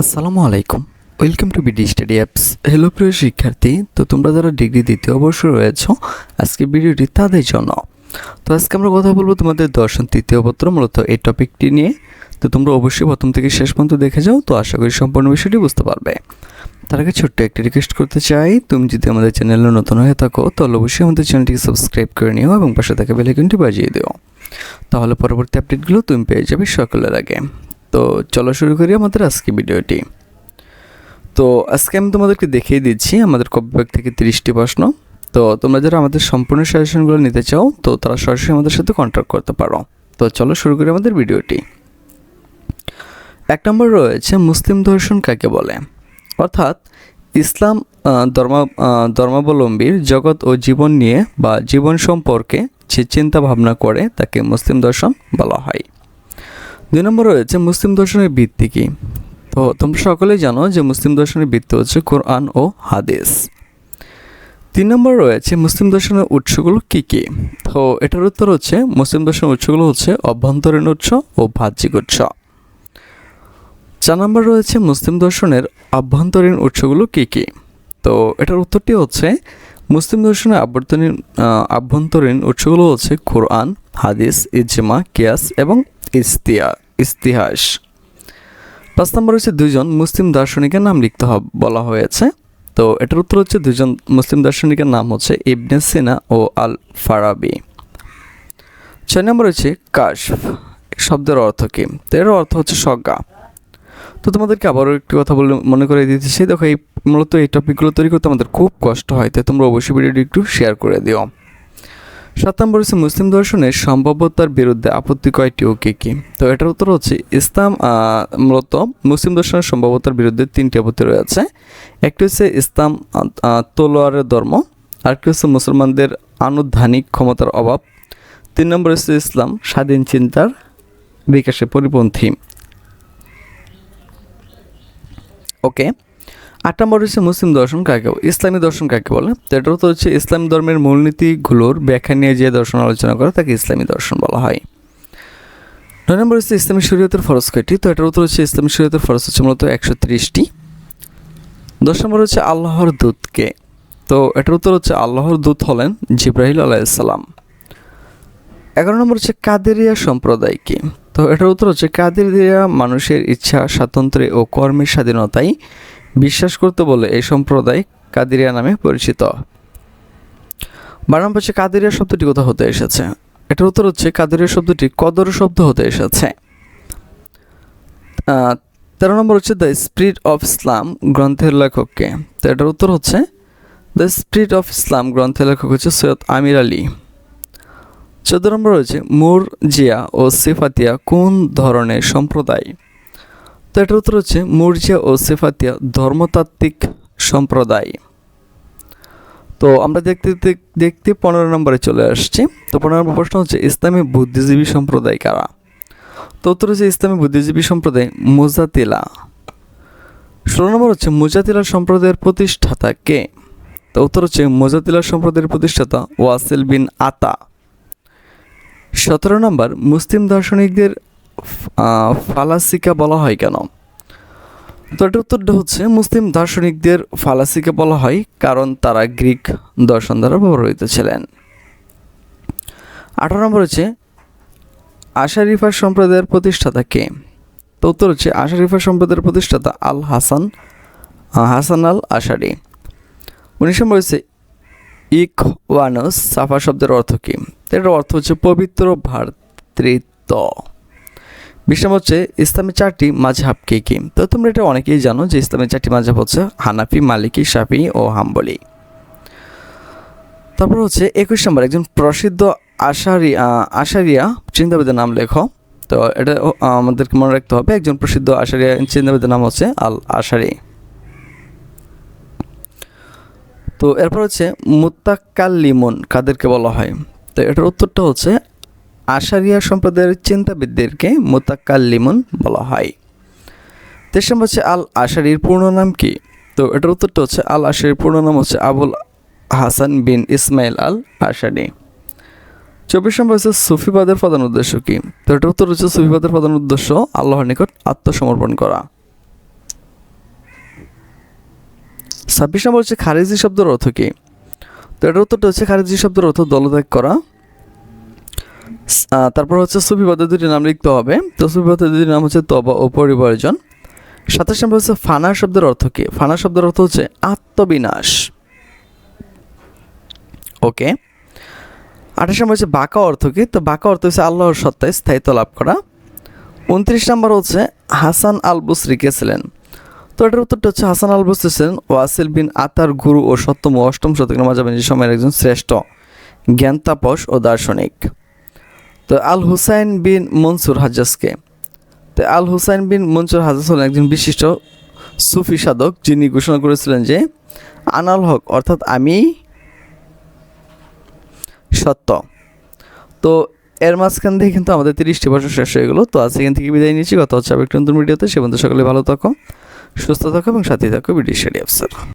আসসালামু আলাইকুম। Welcome to BD study apps hello প্রিয় শিক্ষার্থী। তো তোমরা যারা ডিগ্রি দ্বিতীয় বর্ষ রয়েছো আজকে ভিডিওটি তাদের জন্য। তো আজকে আমরা কথা বলব তোমাদের দর্শন তৃতীয় পত্র, মূলত এই টপিকটি নিয়ে। তো তোমরা অবশ্যই প্রথম থেকে শেষ পর্যন্ত দেখে যাও, তো আশা করি সম্পূর্ণ বিষয়টি বুঝতে পারবে। তার আগে ছোট্ট একটি রিকোয়েস্ট করতে চাই, তুমি যদি আমাদের চ্যানেলে নতুন হয়ে থাকো, তাহলে অবশ্যই আমাদের চ্যানেলটিকে সাবস্ক্রাইব করে নিও এবং পাশে থাকা বেলাইকনটি বাজিয়ে দিও। তাহলে পরবর্তী আপডেটগুলো তুমি পেয়ে যাবে সকলের আগে। তো চলো শুরু করি আমাদের আজকে ভিডিওটি। তো আজকে আমি তোমাদেরকে দেখিয়ে দিচ্ছি আমাদের কপিব্যাগ থেকে তিরিশটি প্রশ্ন। তো তোমরা যারা আমাদের সম্পূর্ণ সাজেশনগুলো নিতে চাও, তো তারা সরাসরি আমাদের সাথে কন্ট্যাক্ট করতে পারো। তো চলো শুরু করি আমাদের ভিডিওটি। এক নম্বর রয়েছে, মুসলিম দর্শন কাকে বলে? অর্থাৎ ইসলাম ধর্মা ধর্মাবলম্বীর জগৎ ও জীবন নিয়ে বা জীবন সম্পর্কে যে চিন্তা ভাবনা করে তাকে মুসলিম দর্শন বলা হয়। দুই নম্বর রয়েছে, মুসলিম দর্শনের ভিত্তি কী? তো তোমরা সকলেই জানো যে মুসলিম দর্শনের ভিত্তি হচ্ছে কোরআন ও হাদিস। তিন নম্বর রয়েছে, মুসলিম দর্শনের উৎসগুলো কী কী? তো এটার উত্তর হচ্ছে, মুসলিম দর্শনের উৎসগুলো হচ্ছে অভ্যন্তরীণ উৎস ও বাহ্যিক উৎস। চার নম্বর রয়েছে, মুসলিম দর্শনের আভ্যন্তরীণ উৎসগুলো কী কী? তো এটার উত্তরটি হচ্ছে, মুসলিম দর্শনের আভ্যন্তরীণ আভ্যন্তরীণ উৎসগুলো হচ্ছে কোরআন, হাদিস, ইজমা, কিয়াস এবং ইস্তিয়া ইতিহাস পাঁচ নম্বর হচ্ছে দুইজন মুসলিম দার্শনিকের নাম লিখতে হবে বলা হয়েছে। তো এটার উত্তর হচ্ছে দুইজন মুসলিম দার্শনিকের নাম হচ্ছে ইবনে সিনা ও আল ফারাবি ছয় নম্বর হচ্ছে কাশফ, শব্দের অর্থ কী? তো এর অর্থ হচ্ছে সজ্ঞা তো তোমাদেরকে আবারও একটি কথা বলে মনে করে দিতেছি দেখো এই মূলত এই টপিকগুলো তৈরি করতে আমাদের খুব কষ্ট হয়, তাই তোমরা অবশ্যই ভিডিওটি একটু শেয়ার করে দিও। সাত নম্বর হচ্ছে মুসলিম দর্শনের সম্ভাব্যতার বিরুদ্ধে আপত্তি কয়টি ও কী কী? তো এটার উত্তর হচ্ছে ইসলাম মূলত মুসলিম দর্শনের সম্ভাব্যতার বিরুদ্ধে তিনটি আপত্তি রয়েছে। একটি হচ্ছে ইসলাম তলোয়ারের ধর্ম, আরেকটি হচ্ছে মুসলমানদের আনুধানিক ক্ষমতার অভাব। তিন নম্বর হচ্ছে ইসলাম, স্বাধীন চিন্তার বিকাশে পরিপন্থী। ওকে আট নম্বর হচ্ছে মুসলিম দর্শন কাকে? ইসলামী দর্শন কাকে বলে? এটা তো হচ্ছে ইসলাম ধর্মের মূলনীতিগুলোর ব্যাখ্যা নিয়ে যে দর্শন আলোচনা করে, তাকে ইসলামী দর্শন বলা হয়। নয় নম্বর হচ্ছে ইসলামী শরীয়তের ফরজ কয়টি? তো এটার উত্তর হচ্ছে ইসলামী শরীয়তের ফরজ হচ্ছে মূলত একশো তিরিশটি। দশ নম্বর হচ্ছে আল্লাহর দূতকে। তো এটার উত্তর হচ্ছে আল্লাহর দূত হলেন জিব্রাহিল আলাইসাল্লাম এগারো নম্বর হচ্ছে কাদেরিয়া সম্প্রদায় কি? তো এটার উত্তর হচ্ছে কাদেরিয়া মানুষের ইচ্ছা স্বাতন্ত্র্যে ও কর্মের স্বাধীনতায় বিশ্বাস করতে বলে এই সম্প্রদায় কাদিরিয়া নামে পরিচিত। বারো পাশে কাদেরিয়া শব্দটি কোথা হতে এসেছে? এটার উত্তর হচ্ছে কাদেরিয়া শব্দটি কদর শব্দ হতে এসেছে। তেরো নম্বর হচ্ছে দ্য স্পিরিট অফ ইসলাম গ্রন্থের লেখককে। তো এটার উত্তর হচ্ছে দ্য স্পিরিট অফ ইসলাম গ্রন্থের লেখক হচ্ছে সৈয়দ আমির আলী। চোদ্দ নম্বর হচ্ছে মুরজিয়া ও সিফাতিয়া কোন ধরনের সম্প্রদায়? তো এটার উত্তর হচ্ছে মুরজিয়া ও সেফাতিয়া ধর্মতাত্ত্বিক সম্প্রদায়। তো আমরা দেখতে দেখতে পনেরো নম্বরে চলে আসছি। তো পনেরো নম্বর প্রশ্ন হচ্ছে, ইসলামী বুদ্ধিজীবী সম্প্রদায় কারা? তো উত্তর হচ্ছে, ইসলামী বুদ্ধিজীবী সম্প্রদায় মুজাতিলা। ষোলো নম্বর হচ্ছে, মুজাতিলা সম্প্রদায়ের প্রতিষ্ঠাতা কে? তো উত্তর হচ্ছে, মুজাতিলা সম্প্রদায়ের প্রতিষ্ঠাতা ওয়াসিল বিন আতা। সতেরো নম্বর, মুসলিম দার্শনিকদের ফালাসিকা বলা হয় কেন? তো এটার উত্তরটা হচ্ছে, মুসলিম দার্শনিকদের ফালাসিকা বলা হয় কারণ তারা গ্রিক দর্শন দ্বারা প্রভাবিত ছিলেন। আঠারো নম্বর হচ্ছে আশারিফা সম্প্রদায়ের প্রতিষ্ঠাতা কে? তো উত্তর হচ্ছে আশারিফা সম্প্রদায়ের প্রতিষ্ঠাতা আল হাসান হাসান আল আশারি। উনিশ নম্বর হচ্ছে ইক ওয়ানস সাফা শব্দের অর্থ কী? এটার অর্থ হচ্ছে পবিত্র ভাতৃত্ব। বিশ নম্বর হচ্ছে ইসলামের চারটি মাঝহাব কে কি? তো তোমরা এটা অনেকেই জানো যে ইসলামের চারটি মাঝহাব হচ্ছে হানাফি, মালিকি, শাফি ও হাম্বলি। তারপর হচ্ছে একুশ নম্বর, একজন প্রসিদ্ধ আশারি আশারিয়া, চিন্তাবিদের নাম লেখো। তো এটা আমাদেরকে মনে রাখতে হবে, একজন প্রসিদ্ধ আশারিয়া, চিন্তাবিদের নাম হচ্ছে আল আশারি তো এরপর হচ্ছে মুত্তাকাল্লিমুন কাদেরকে বলা হয়। তো এটার উত্তরটা হচ্ছে আশারিয়া সম্প্রদায়ের চিন্তাবিদদেরকে মুতাকাল্লিমুন বলা হয়। তেইশ নম্বর হচ্ছে আল আশারির পূর্ণ নাম কি? তো এটার উত্তরটা হচ্ছে আল আশারির পূর্ণ নাম হচ্ছে আবুল হাসান বিন ইসমাইল আল আশারি চব্বিশ নম্বর হচ্ছে সুফিবাদের প্রধান উদ্দেশ্য কি? তো এটার উত্তর হচ্ছে সুফিবাদের প্রধান উদ্দেশ্য আল্লাহর নিকট আত্মসমর্পণ করা। ছাব্বিশ নম্বর হচ্ছে খারিজি শব্দের অর্থ কী? তো এটার উত্তরটা হচ্ছে খারিজি শব্দের অর্থ দলত্যাগ করা। তারপর হচ্ছে সুফিবাদের দুটি নাম লিখতে হবে। তো সুফিবাদের দুটি নাম হচ্ছে তবা ও পরিবর্জন। সাতাশ নম্বর হচ্ছে ফানা শব্দের অর্থ কী? ফানা শব্দের অর্থ হচ্ছে আত্মবিনাশ। ওকে। আঠাশ নম্বর হচ্ছে বাঁকা অর্থ কী? তো বাঁকা অর্থ হচ্ছে আল্লাহর সত্তায় স্থায়িত্ব লাভ করা। উনত্রিশ নম্বর হচ্ছে হাসান আল বুসরি কে ছিলেন? তো এটার উত্তরটা হচ্ছে হাসান আল বুসরি ছিলেন ওয়াসিল বিন আতার গুরু ও সপ্তম ও অষ্টম শতকের মাঝামাঝি সময়ের একজন শ্রেষ্ঠ জ্ঞান তাপস ও দার্শনিক। তো আল হুসাইন বিন মনসুর হাজ্জাজকে। তো আল হুসাইন বিন মনসুর হাজ্জাজ হলেন একজন বিশিষ্ট সুফি সাধক, যিনি ঘোষণা করেছিলেন যে আনাল হক অর্থাৎ আমি সত্য। তো এর মাঝখান থেকে কিন্তু আমাদের তিরিশটি বছর শেষ হয়ে গেলো। তো আজ এখান থেকে বিদায় নিচ্ছি। কথা হচ্ছে আবার একটু নতুন ভিডিওতে। সে পর্যন্ত সকলে ভালো থাকো, সুস্থ থাকো এবং সাথে থাকো বিডিশ স্টাডি অফিসার